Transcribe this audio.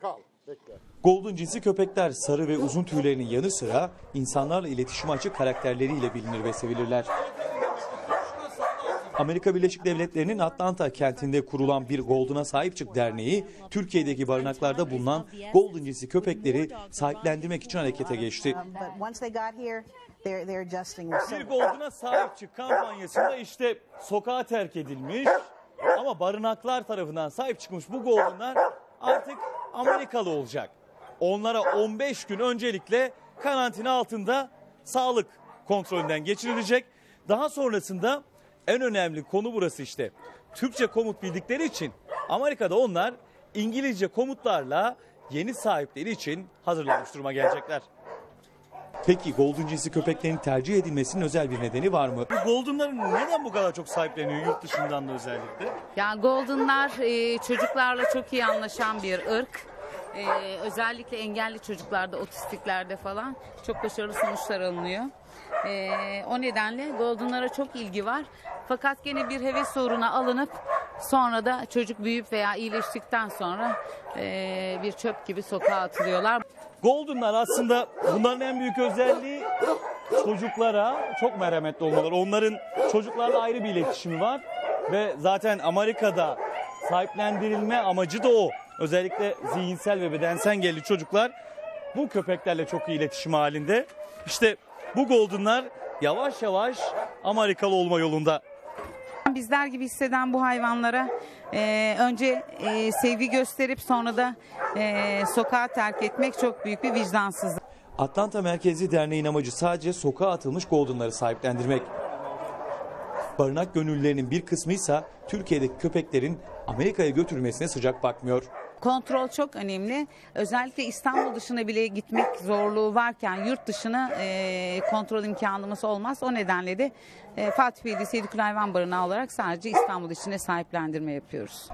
Kal. Bekle. Golden cinsi köpekler sarı ve uzun tüylerinin yanı sıra insanlarla iletişime açık karakterleriyle bilinir ve sevilirler. Amerika Birleşik Devletleri'nin Atlanta kentinde kurulan bir Golden'a sahip çık derneği, Türkiye'deki barınaklarda bulunan Golden cinsi köpekleri sahiplendirmek için harekete geçti. Um, Bir Golden'a sahip çık kampanyasında işte sokağa terk edilmiş ama barınaklar tarafından sahip çıkmış bu Golden'lar artık Amerikalı olacak. Onlara 15 gün öncelikle karantina altında sağlık kontrolünden geçirilecek. Daha sonrasında en önemli konu burası işte. Türkçe komut bildikleri için Amerika'da onlar İngilizce komutlarla yeni sahipleri için hazırlanmış duruma gelecekler. Peki Golden cinsi köpeklerin tercih edilmesinin özel bir nedeni var mı? Bu Golden'ların neden bu kadar çok sahipleniyor yurt dışından da özellikle? Yani Golden'lar e, çocuklarla çok iyi anlaşan bir ırk. E, özellikle engelli çocuklarda, otistiklerde falan çok başarılı sonuçlar alınıyor. E, o nedenle Golden'lara çok ilgi var. Fakat gene bir heves uğruna alınıp sonra da çocuk büyüyüp veya iyileştikten sonra e, bir çöp gibi sokağa atılıyorlar. Golden'lar aslında bunların en büyük özelliği çocuklara çok merhametli olmaları. Onların çocuklarla ayrı bir iletişimi var ve zaten Amerika'da sahiplendirilme amacı da o. Özellikle zihinsel ve bedensel engelli çocuklar bu köpeklerle çok iyi iletişim halinde. İşte bu Golden'lar yavaş yavaş Amerikalı olma yolunda. Bizler gibi hisseden bu hayvanlara e, önce e, sevgi gösterip sonra da e, sokağa terk etmek çok büyük bir vicdansızlık. Atlanta Merkezi Derneği'nin amacı sadece sokağa atılmış Golden'ları sahiplendirmek. Barınak gönüllülerinin bir kısmı ise Türkiye'deki köpeklerin Amerika'ya götürülmesine sıcak bakmıyor. Kontrol çok önemli. Özellikle İstanbul dışına bile gitmek zorluğu varken yurt dışına e, kontrol imkanımız olmaz. O nedenle de e, Fatih Belediyesi Yedikul Hayvan Barınağı olarak sadece İstanbul içine sahiplendirme yapıyoruz.